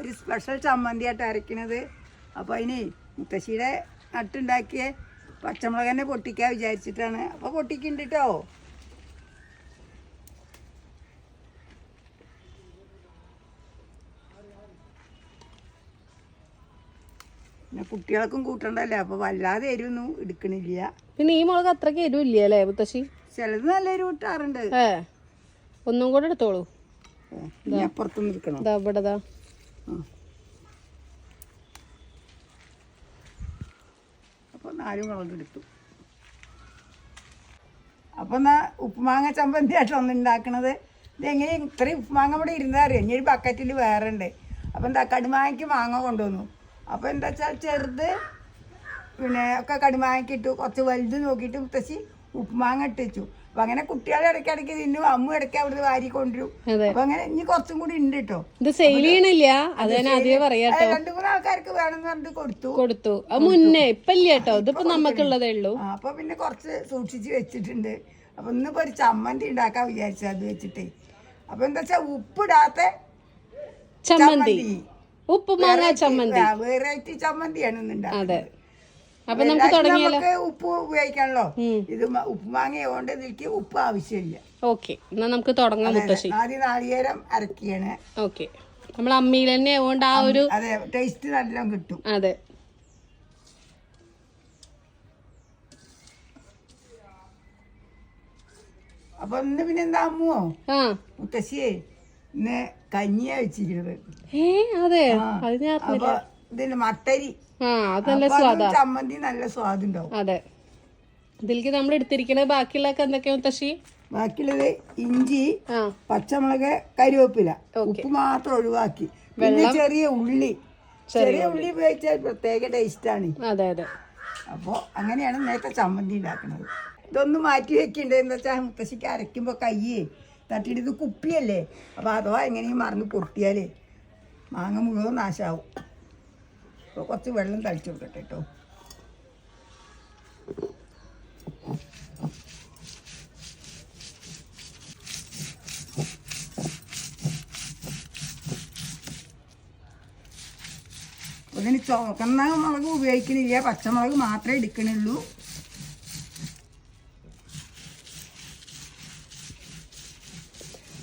ഒരു സ്പെഷ്യൽ ചമ്മന്തിയായിട്ട് അരയ്ക്കണത്. അപ്പോൾ അതിന് മുത്തശ്ശിയുടെ നട്ടുണ്ടാക്കിയ പച്ചമുളക് തന്നെ പൊട്ടിക്കാൻ വിചാരിച്ചിട്ടാണ്. അപ്പോൾ പൊട്ടിക്കുന്നുണ്ട് കേട്ടോ പിന്നെ കുട്ടികൾക്കും കൂട്ടണ്ടല്ലേ? അപ്പോൾ വല്ലാതെ എരിവൊന്നും എടുക്കണില്ല. പിന്നെ ഈ മുളക് അത്രയ്ക്ക് എരിവില്ല അല്ലേ മുത്തശ്ശി? ചിലത് നല്ല എരിവ് കിട്ടാറുണ്ട്. ഒന്നും കൂടെ എടുത്തോളൂ. അപ്പുറത്തുനിന്ന് എടുക്കണം ഇതാ ഇവിടെ. അപ്പോൾ നാലും മുളക് എടുത്തു അപ്പോൾ എന്നാ ഉപ്പുമാങ്ങ ചമ്മന്തിയായിട്ട് ഒന്ന് ഉണ്ടാക്കണത്. ഇതെങ്ങനെ ഇത്രയും ഉപ്പുമാങ്ങ ഇവിടെ ഇരുന്നാ അറിയാം? ഇനി ഒരു ബക്കറ്റിൽ വേറെ ഉണ്ട്. അപ്പോൾ എന്താ കടുമാങ്ങയ്ക്ക് മാങ്ങ കൊണ്ടുവന്നു. അപ്പോൾ എന്താ വെച്ചാൽ ചെറുത് പിന്നെ ഒക്കെ കടുമാങ്ങയ്ക്ക് ഇട്ടു. കുറച്ച് വലുത് നോക്കിയിട്ട് മുത്തശ്ശി ഉപ്പുമാങ്ങ ഇട്ടിച്ചു അപ്പം അങ്ങനെ കുട്ടികളെ ഇടയ്ക്കിടയ്ക്ക് തിന്നും അമ്മ ഇടയ്ക്ക് അവിടുന്ന് വാരി കൊണ്ടുവരും അപ്പൊ അങ്ങനെ ഇനി കുറച്ചും കൂടി ഉണ്ട് കേട്ടോ ഇത് സെയിൽ ചെയ്യണില്ല. അത് ഞാൻ രണ്ട് മൂന്ന് ആൾക്കാർക്ക് വേണമെന്ന് പറഞ്ഞിട്ട് കൊടുത്തു. കൊടുത്തു. അത് മുന്നേ ഇപ്പൊ ഇല്ല കേട്ടോ ഇതിപ്പോ നമുക്കുള്ളതേ ഉള്ളൂ. അപ്പൊ പിന്നെ കുറച്ച് സൂക്ഷിച്ച് വെച്ചിട്ടുണ്ട്. അപ്പൊ ഇന്നിപ്പോ ഒരു ചമ്മന്തി ഉണ്ടാക്കാൻ വിചാരിച്ചു അത് വെച്ചിട്ടേ. അപ്പൊ എന്താ വെച്ചാ ഉപ്പിടാത്ത ചമ്മന്തി. ഉപ്പുമാങ്ങ ചമ്മന്തി. വെറൈറ്റി ചമ്മന്തിയാണ് ഇന്നുണ്ടാക്കുന്നത് അപ്പൊ നമുക്ക് തുടങ്ങിയാലോ? ഉപ്പ് ഉപയോഗിക്കണല്ലോ. ഇത് മ- ഉപ്പുമാങ്ങ കൊണ്ട് ഇതിലേക്ക് ഉപ്പ് ആവശ്യമില്ല. ഓക്കെ. എന്നാ നമുക്ക് തുടങ്ങാം മുത്തശ്ശി ആദ്യം നാളികേരം അരക്കിയാണ്. ഓക്കെ. നമ്മൾ അമ്മിയിൽ തന്നെ ആവുകൊണ്ട് ആ ഒരു അതെ ടേസ്റ്റ് നല്ല കിട്ടും. അതെ. അപ്പൊ ഇന്ന് പിന്നെ എന്താ അമ്മുവോ? മുത്തശ്ശിയെ ഇന്ന് കഞ്ഞിയാ വെച്ചിരിക്കുന്നത്. അത്. അപ്പൊ ഇതിന് മട്ടരി ചമ്മന്തി നല്ല സ്വാദുണ്ടാവും. അതെ. ഇതിലേക്ക് നമ്മൾ എടുത്തിരിക്കുന്നത് ബാക്കിയുള്ള എന്തൊക്കെയാ മുത്തശ്ശി? ബാക്കിയുള്ളത് ഇഞ്ചി പച്ചമുളക് കരിവേപ്പില. ഉപ്പ് മാത്രം ഒഴിവാക്കി. പിന്നെ ചെറിയ ഉള്ളി. ചെറിയ ഉള്ളി. ഉപയോഗിച്ചാൽ പ്രത്യേക ടേസ്റ്റാണ് അതെ അതെ. അപ്പോൾ അങ്ങനെയാണ് നേരത്തെ ചമ്മന്തി ഉണ്ടാക്കുന്നത് ഇതൊന്ന് മാറ്റി വെക്കണ്ടേ? എന്ന് വെച്ചാൽ മുത്തശ്ശിക്ക് അരയ്ക്കുമ്പോൾ കയ്യേ തട്ടിയിട്ട് ഇത് കുപ്പിയല്ലേ? അപ്പോൾ അഥവാ എങ്ങനെയും മറന്ന് പൊട്ടിയാലേ മാങ്ങ മുഴുവൻ നാശാവും. അപ്പോൾ കുറച്ച് വെള്ളം തളിച്ചു കൊടുക്കട്ടെ കേട്ടോ അതിന് ചുവക്കുന്ന മുളക് ഉപയോഗിക്കണില്ല പച്ചമുളക് മാത്രമേ എടുക്കണുള്ളൂ.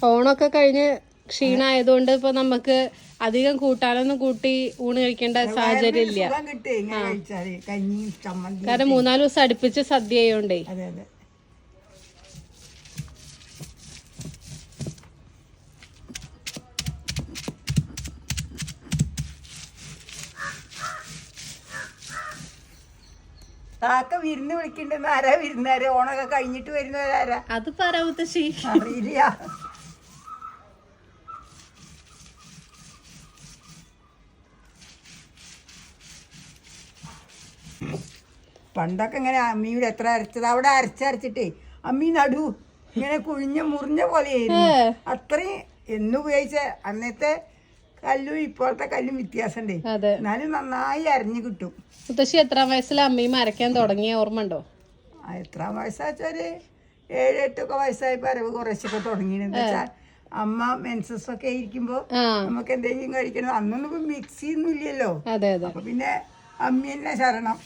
ഓണമൊക്കെ കഴിഞ്ഞ് ക്ഷീണായതുകൊണ്ട് ഇപ്പൊ നമുക്ക് അധികം കൂട്ടാനൊന്നും കൂട്ടി ഊണ് കഴിക്കേണ്ട സാഹചര്യം ഇല്ല കാരണം മൂന്നാൽ ദിവസം അടുപ്പിച്ച് സദ്യ ആയോണ്ടേ താക്ക വിരുന്ന് വിളിക്കണ്ടെന്ന് ആരാ വിരുന്നാര് ഓണൊക്കെ കഴിഞ്ഞിട്ട് വരുന്നവരാരാ? അത് പറ മുത്തശ്ശി. അറിയില്ല. പണ്ടൊക്കെ ഇങ്ങനെ അമ്മിയുടെ എത്ര അരച്ചത്? അവിടെ അരച്ചരച്ചിട്ടേ അമ്മി നടു. ഇങ്ങനെ കുഴിഞ്ഞ മുറിഞ്ഞ പോലെയായിരുന്നു. അത്രയും എന്നുപയോഗിച്ച അന്നത്തെ കല്ലും ഇപ്പോഴത്തെ കല്ലും വ്യത്യാസമുണ്ട് എന്നാലും നന്നായി അരഞ്ഞു കിട്ടും. മുത്തശ്ശി എത്രാം വയസ്സിൽ അമ്മയും അരയ്ക്കാൻ തുടങ്ങിയ ഓർമ്മ എത്രാം വയസ്സാച്ചാൽ ഏഴ് എട്ടൊക്കെ വയസ്സായപ്പോ അരവ് കുറച്ചൊക്കെ തുടങ്ങിയെന്ന് വെച്ചാൽ അമ്മ മെൻസസ് ഒക്കെ ഇരിക്കുമ്പോ നമുക്ക് എന്തെങ്കിലും കഴിക്കണം. അന്നൊന്നും മിക്സി ഒന്നും ഇല്ലല്ലോ. അപ്പൊ പിന്നെ അമ്മ തന്നെ ശരണം.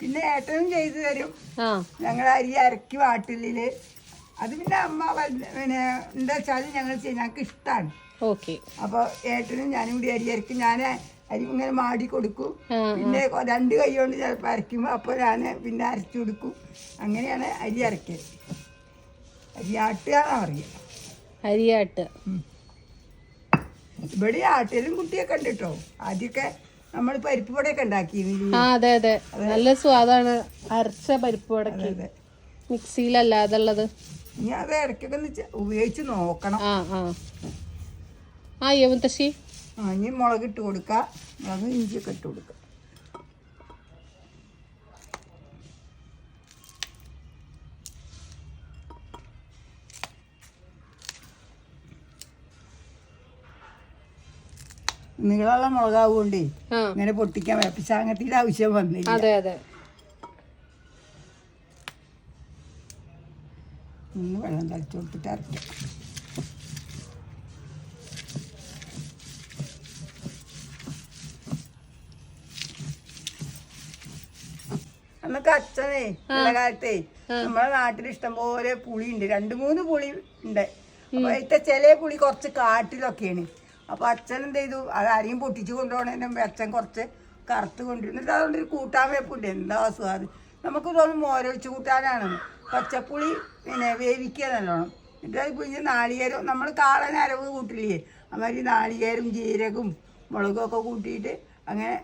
പിന്നെ ഏട്ടനും ചെയ്തു തരും. ഞങ്ങൾ അരി അരക്കി വാട്ടിലിൽ. അത് പിന്നെ അമ്മ പിന്നെ എന്താ വെച്ചാൽ ഞങ്ങൾ ഞങ്ങൾക്ക് ഇഷ്ടമാണ് ഓക്കെ. അപ്പോൾ ഏട്ടനും ഞാനും കൂടി അരി അരക്കും ഞാൻ അരി ഇങ്ങനെ മാടി കൊടുക്കും. പിന്നെ രണ്ട് കൈ കൊണ്ട് ചിലപ്പോൾ അരയ്ക്കുമ്പോൾ അപ്പോൾ ഞാൻ പിന്നെ അരച്ചു കൊടുക്കും. അങ്ങനെയാണ് അരി അരയ്ക്കൽ അരി ആട്ടുക എന്നാ പറയുക അരിയാട്ട് ഇവിടെ ആട്ടിലും കുട്ടിയൊക്കെ ഉണ്ട് കേട്ടോ ആദ്യമൊക്കെ നമ്മൾ പരിപ്പ് വടയൊക്കെ ആ അതെ അതെ. നല്ല സ്വാദാണ്. അരച്ച പരിപ്പ് വടക്ക് മിക്സിയിലല്ലാതെ ഉള്ളത് ഇനി അത് ഇടയ്ക്കൊക്കെ ഒന്ന് ഉപയോഗിച്ച് നോക്കണം. ആ ആ. ആ മുത്തശ്ശി. ആ ഇനി മുളക് ഇട്ട് കൊടുക്കുക മുളക് ഇഞ്ചിയൊക്കെ ഇട്ട് കൊടുക്കുക നീളമുള്ള മുളകാവുകൊണ്ടേ ഇങ്ങനെ പൊട്ടിക്കാൻ വേപ്പിച്ചാങ്ങത്തിന്റെ ആവശ്യം വന്നില്ല. അതെ അതെ. ഒന്ന് വെള്ളം തളിച്ചു കൊടുത്തിട്ട് അരക്കാം. നമുക്ക് അച്ഛനെ കാലത്തെ നമ്മുടെ നാട്ടിൽ ഇഷ്ടംപോലെ പുളി ഉണ്ട് രണ്ട് മൂന്ന് പുളി ഉണ്ട്. അപ്പോഴത്തെ ചില പുളി കുറച്ച് കാട്ടിലൊക്കെയാണ്. അപ്പൊ അച്ഛൻ എന്ത് ചെയ്തു? അത് ആരെയും പൊട്ടിച്ചു കൊണ്ടുപോകണേ മുമ്പ് അച്ഛൻ കുറച്ച് കറുത്ത് കൊണ്ടിരുന്നു എന്നിട്ട് അതുകൊണ്ട് ഒരു കൂട്ടാൻ വെപ്പുണ്ട്. എന്താ സ്വാദ് നമുക്ക് തോന്നും മോരൊഴിച്ച് കൂട്ടാനാണ്. പച്ചപ്പുളി പിന്നെ വേവിക്കുക നല്ലോണം. എന്നിട്ട് പിഴിഞ്ഞ് നാളികേരം നമ്മൾ കാളൻ അരവ് കൂട്ടില്ലേ? അമാതിരി നാളികേരം ജീരകവും മുളകും ഒക്കെ കൂട്ടിയിട്ട് അങ്ങനെ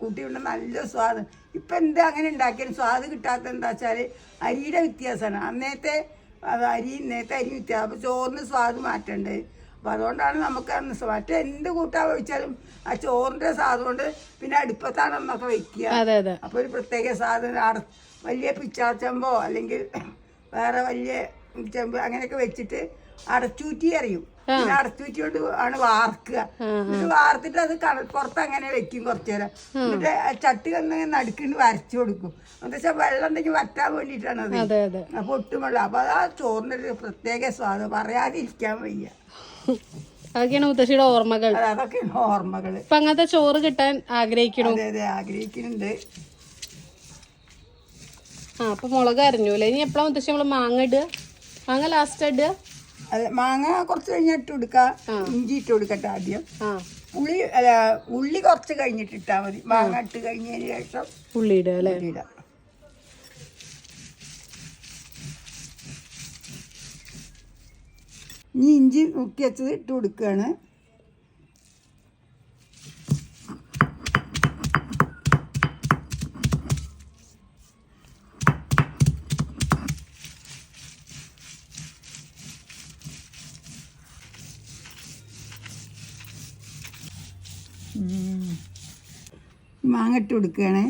കൂട്ടിയുണ്ട് നല്ല സ്വാദ്. ഇപ്പം എന്താ അങ്ങനെ ഉണ്ടാക്കിയാലും സ്വാദ് കിട്ടാത്ത എന്താ വെച്ചാൽ അരിയുടെ വ്യത്യാസമാണ്. അന്നേത്തെ അരി ഇന്നത്തെ അരി വ്യത്യാസം. അപ്പോൾ ചോറിന് സ്വാദ് മാറ്റണ്ട്. അപ്പോൾ അതുകൊണ്ടാണ് നമുക്ക് അന്ന് കൂട്ടാ മറ്റേ എന്ത് കൂട്ടാൻ വെച്ചാലും ആ ചോറിന്റെ സാധനം കൊണ്ട് പിന്നെ അടുപ്പത്താണ് അന്നൊക്കെ വെക്കുക. അപ്പോൾ ഒരു പ്രത്യേക സാധനം അട വലിയ പിച്ചാച്ചമ്പോ അല്ലെങ്കിൽ വേറെ വലിയ ചെമ്പ് അങ്ങനെയൊക്കെ വെച്ചിട്ട് അടച്ചൂറ്റി അറിയും പിന്നെ അടച്ചൂറ്റി കൊണ്ട് ആണ് വാർക്കുക. എന്നിട്ട് വാർത്തിട്ട് അത് കടൽ പുറത്ത് അങ്ങനെ വെക്കും കുറച്ചു നേരം എന്നിട്ട് ചട്ടി ഒന്ന് നടുക്കിണ്ട് വരച്ചു കൊടുക്കും. എന്താ വെള്ളം ഉണ്ടെങ്കിൽ വറ്റാൻ വേണ്ടിയിട്ടാണ് അത്. അപ്പൊ ഒട്ടും വെള്ളം. അപ്പൊ ആ ചോറിന്റെ ഒരു പ്രത്യേക സ്വാദം. പറയാതിരിക്കാൻ വയ്യ. അതൊക്കെയാണ് മുത്തശ്ശിയുടെ ഓർമ്മകൾ. അത് അതൊക്കെയാണ് ഓർമ്മകൾ ഇപ്പൊ അങ്ങനത്തെ ചോറ് കിട്ടാൻ ആഗ്രഹിക്കണു? അതെ അതെ ആഗ്രഹിക്കുന്നുണ്ട്. ആ അപ്പൊ മുളക് അരിഞ്ഞു അല്ലേ ഇനി എപ്പോഴാ മുത്തശ്ശി നമ്മൾ മാങ്ങ ഇടുക? മാങ്ങ ലാസ്റ്റ് ഇടുക? അത് മാങ്ങ കുറച്ച് കഴിഞ്ഞിട്ട് കൊടുക്കാം. ഇഞ്ചി ഇട്ട് കൊടുക്കട്ടെ ആദ്യം. ഉള്ളി അല്ല ഉള്ളി കുറച്ച് കഴിഞ്ഞിട്ട് ഇട്ടാൽ മതി. മാങ്ങ ഇട്ട് കഴിഞ്ഞതിന് ശേഷം ഉള്ളി ഇടുക അല്ലേ? ഇടാം ഇനി ഇഞ്ചി മുക്കി വെച്ചത് ഇട്ട് കൊടുക്കുകയാണ്. മാങ്ങ ഇട്ട് കൊടുക്കുകയാണ്.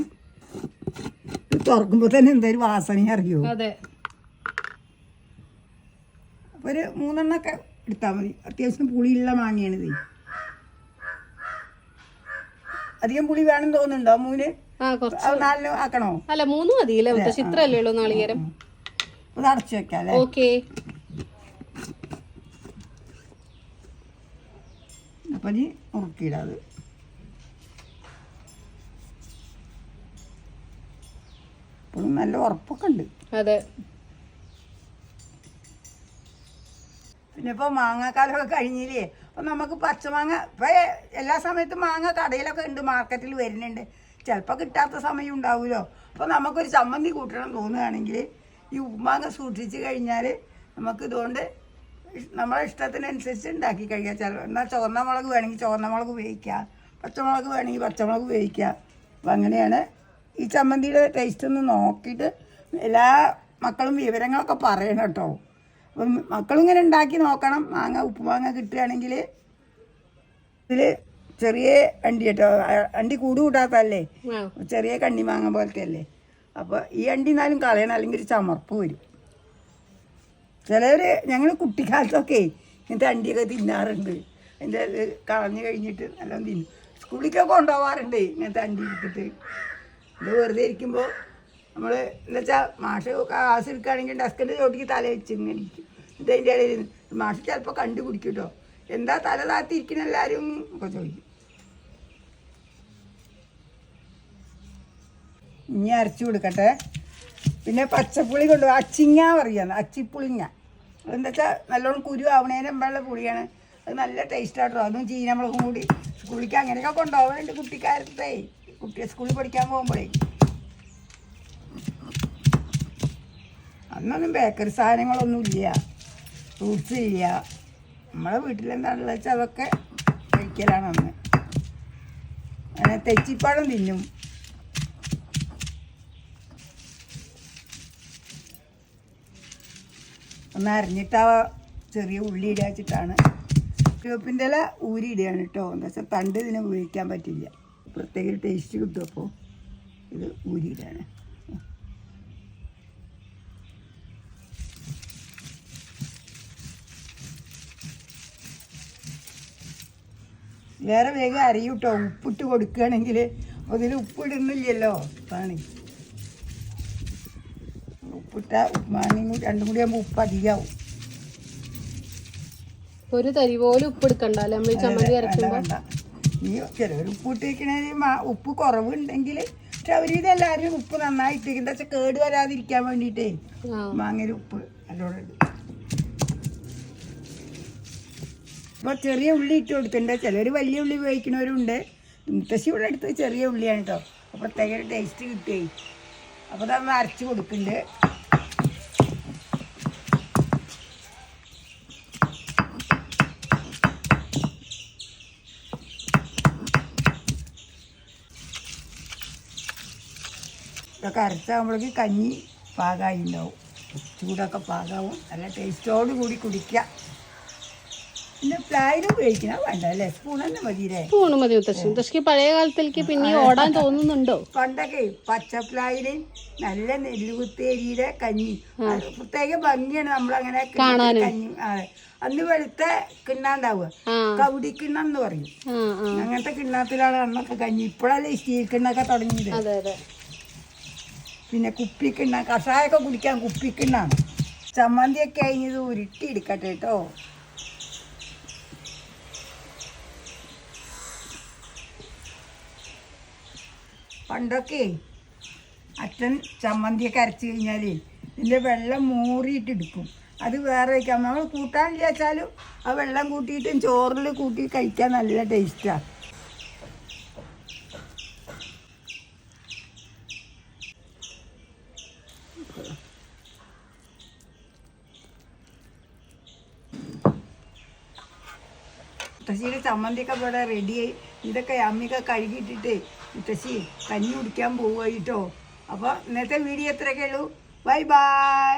തുറക്കുമ്പോൾ തന്നെ എന്തായാലും വാസന അറിയോ? അതെ. അപ്പോൾ ഒരു മൂന്നെണ്ണൊക്കെ എടുത്താൽ മതി. അത്യാവശ്യം പുളിയുള്ള മാങ്ങയാണിത്. അധികം പുളി വേണം തോന്നുന്നുണ്ടോ മൂന്ന് നാലിന് ആക്കണോ? അല്ല മൂന്ന് മതി മുത്തശ്ശി ഉള്ളൂ നാളികേരം? അത് അടച്ചു വെക്കാം ഓക്കെ. അപ്പം ഇനി അത് ഇപ്പോഴും നല്ല ഉറപ്പൊക്കെ ഉണ്ട്. അതെ. പിന്നെ ഇപ്പോൾ മാങ്ങാക്കാലമൊക്കെ കഴിഞ്ഞില്ലേ? അപ്പം നമുക്ക് പച്ചമാങ്ങ ഇപ്പൊ എല്ലാ സമയത്തും മാങ്ങ കടയിലൊക്കെ ഉണ്ട് മാർക്കറ്റിൽ വരുന്നുണ്ട്. ചിലപ്പോൾ കിട്ടാത്ത സമയം ഉണ്ടാവുമല്ലോ അപ്പോൾ നമുക്കൊരു ചമ്മന്തി കൂട്ടണം തോന്നുകയാണെങ്കിൽ ഈ ഉപ്പുമാങ്ങ സൂക്ഷിച്ച് കഴിഞ്ഞാൽ നമുക്ക് ഇതുകൊണ്ട് നമ്മളെ ഇഷ്ടത്തിനനുസരിച്ച് ഉണ്ടാക്കി കഴിക്കാം. ചില എന്നാൽ ചുവന്ന മുളക് വേണമെങ്കിൽ ചുവന്ന മുളക് ഉപയോഗിക്കാം. പച്ചമുളക് വേണമെങ്കിൽ പച്ചമുളക് ഉപയോഗിക്കാം. അപ്പം അങ്ങനെയാണ് ഈ ചമ്മന്തിയുടെ ടേസ്റ്റ് ഒന്ന് നോക്കിയിട്ട് എല്ലാ മക്കളും വിവരങ്ങളൊക്കെ പറയണം കേട്ടോ. അപ്പം മക്കളിങ്ങനെ ഉണ്ടാക്കി നോക്കണം. മാങ്ങ ഉപ്പുമാങ്ങ കിട്ടുകയാണെങ്കിൽ ഇതിൽ ചെറിയ അണ്ടി കേട്ടോ. അണ്ടി കൂട് കൂട്ടാത്തല്ലേ ചെറിയ കണ്ണി മാങ്ങ പോലത്തെ അല്ലേ അപ്പോൾ ഈ അണ്ടി എന്നാലും കളയണം. അല്ലെങ്കിൽ ഒരു ചമർപ്പ് വരും. ചിലവർ ഞങ്ങൾ കുട്ടിക്കാലത്തൊക്കെ ഇങ്ങനത്തെ അണ്ടിയൊക്കെ തിന്നാറുണ്ട്. അതിന്റെ കളഞ്ഞു കഴിഞ്ഞിട്ട് നല്ലോണം തിന്നും. സ്കൂളിലേക്കൊക്കെ കൊണ്ടുപോകാറുണ്ട് ഇങ്ങനത്തെ അണ്ടി എടുത്തിട്ട് ഇത് വെറുതെ ഇരിക്കുമ്പോൾ നമ്മൾ എന്നുവെച്ചാൽ മാഷ് ക്ലാസ് എടുക്കുകയാണെങ്കിൽ ഡസ്കിന്റെ ചോട്ടിക്ക് തല വെച്ച് ഇങ്ങനെ ഇരിക്കും. എന്നിട്ട് അതിന്റെ ഇടയിൽ മാഷ് ചിലപ്പോൾ കണ്ടുപിടിക്കും കേട്ടോ എന്താ തല താത്തിരിക്കുന്ന എല്ലാവരും ഒക്കെ ചോദിക്കും. ഇനി അരച്ചു കൊടുക്കട്ടെ. പിന്നെ പച്ചപ്പുളി കൊണ്ട് അച്ചിങ്ങ പറയുന്നത് അച്ചിപ്പുളിങ്ങ. അതെന്താ വെച്ചാൽ നല്ലോണം കുരു ആവണേനെ മുമ്പുള്ള പുളിയാണ്. അത് നല്ല ടേസ്റ്റ് ആട്ടോ. അതും ചീനമുളകും കൂടി. സ്കൂളിലേക്ക് അങ്ങനെയൊക്കെ കൊണ്ടുപോകാനുണ്ട് കുട്ടിക്കാലത്തേ. കുട്ടി സ്കൂളിൽ പഠിക്കാൻ പോകുമ്പോഴേ. അന്നൊന്നും ബേക്കറി സാധനങ്ങളൊന്നും ഇല്ല. ഫ്രൂട്ട്സ് ഇല്ല. നമ്മളെ വീട്ടിലെന്താണെന്ന് വെച്ചാൽ അതൊക്കെ കഴിക്കലാണ് അന്ന്. അങ്ങനെ തെച്ചിപ്പഴം തിന്നും. ഒന്ന് അരിഞ്ഞിട്ടാ ചെറിയ ഉള്ളി ഇടാച്ചിട്ടാണ്. ചുവപ്പിന്റെ ഇല ഊരി കേട്ടോ എന്താ വെച്ചാൽ തണ്ട് ഇതിനെ ഉപയോഗിക്കാൻ പറ്റില്ല. പ്രത്യേക ടേസ്റ്റ് കിട്ടും അപ്പോൾ ഇത് ഊരി ഇടുകയാണ് വേറെ വേഗം അരിയും കേട്ടോ ഉപ്പിട്ട് കൊടുക്കുകയാണെങ്കിൽ അതിൽ ഉപ്പിടുന്നില്ലല്ലോ. അതാണ് ഉപ്പിട്ട ഉപ്പുമാങ്ങയും കൂടി രണ്ടും കൂടി ആകുമ്പോൾ ഉപ്പ് അധികമാവും ഒരു തരി പോലും ഉപ്പ് എടുക്കണ്ടല്ലേ നമ്മൾ ചമ്മന്തി വേണ്ട അരക്കുമ്പോ വേണ്ട. ഈ ചിലവർ ഉപ്പ് ഇട്ടിരിക്കണേന് ഉപ്പ് കുറവുണ്ടെങ്കിൽ പക്ഷെ അവർ എല്ലാവരും ഉപ്പ് നന്നായിട്ട് എന്താ വെച്ചാൽ കേട് വരാതിരിക്കാൻ വേണ്ടിയിട്ടേ മാങ്ങയിൽ ഉപ്പ് നല്ലോണം ഇപ്പോൾ ചെറിയ ഉള്ളി ഇട്ട് കൊടുത്തിട്ടുണ്ട്. ചിലർ വലിയ ഉള്ളി ഉപയോഗിക്കുന്നവരുണ്ട്. മുത്തശ്ശി ഇവിടെ എടുത്ത് ചെറിയ ഉള്ളിയാണ് കേട്ടോ അപ്പോൾ പ്രത്യേക ടേസ്റ്റ് കിട്ടുകയും അപ്പോൾ അതൊന്ന് അരച്ച് കൊടുക്കുന്നുണ്ട്. ഇതൊക്കെ അരച്ചാകുമ്പോഴേക്ക് കഞ്ഞി പാകമായി ഉണ്ടാവും ചൂടൊക്കെ പാകാവും. നല്ല ടേസ്റ്റോട് കൂടി കുടിക്കുക പിന്നെ പ്ലായിലും ഉപയോഗിക്കണം വേണ്ട അല്ലേ? സ്പൂൺ തന്നെ മതിയില്ലേ? സ്പൂൺ മതി മുത്തശ്ശി. പഴയ കാലത്തിലേക്ക് പിന്നെ ഓടാൻ തോന്നുന്നുണ്ടോ? പണ്ടൊക്കെ പച്ചപ്ലായിൽ നല്ല നെല്ലുകുത്തേരിയുടെ കഞ്ഞി. പ്രത്യേക ഭംഗിയാണ് നമ്മളങ്ങനെ. കഞ്ഞി. അതെ അന്ന് വെളുത്ത കിണ്ണാണ്ടാവുക. കൗടി കിണ്ണം എന്ന് പറയും. അങ്ങനത്തെ കിണ്ണത്തിലാണ് അന്നൊക്കെ കഞ്ഞി. ഇപ്പോഴല്ലേ സ്റ്റീൽ കിണ്ണൊക്കെ തുടങ്ങിയത്. പിന്നെ കുപ്പിക്കിണ്ണ കഷായമൊക്കെ കുടിക്കാൻ കുപ്പിക്കിണ്ണാണ് ചമ്മന്തിയൊക്കെ കഴിഞ്ഞത് ഉരുട്ടി എടുക്കട്ടെ കേട്ടോ. പണ്ടൊക്കെ അച്ഛൻ ചമ്മന്തിയൊക്കെ അരച്ച് കഴിഞ്ഞാൽ ഇതിന്റെ വെള്ളം മൂറിയിട്ട് എടുക്കും. അത് വേറെ വയ്ക്കാം. നമ്മൾ കൂട്ടാനില്ല വെച്ചാലും ആ വെള്ളം കൂട്ടിയിട്ടും ചോറിൽ കൂട്ടി കഴിക്കാൻ നല്ല ടേസ്റ്റാണ് മുത്തശ്ശിയുടെ ചമ്മന്തിയൊക്കെ ഇവിടെ റെഡിയായി ഇതൊക്കെ അമ്മിയൊക്കെ കഴുകിയിട്ടിട്ട് മുത്തശ്ശി കഞ്ഞി കുടിക്കാൻ പോവുക കേട്ടോ അപ്പോൾ ഇന്നത്തെ വീഡിയോ എത്രയൊക്കെ ഉള്ളൂ. Bye bye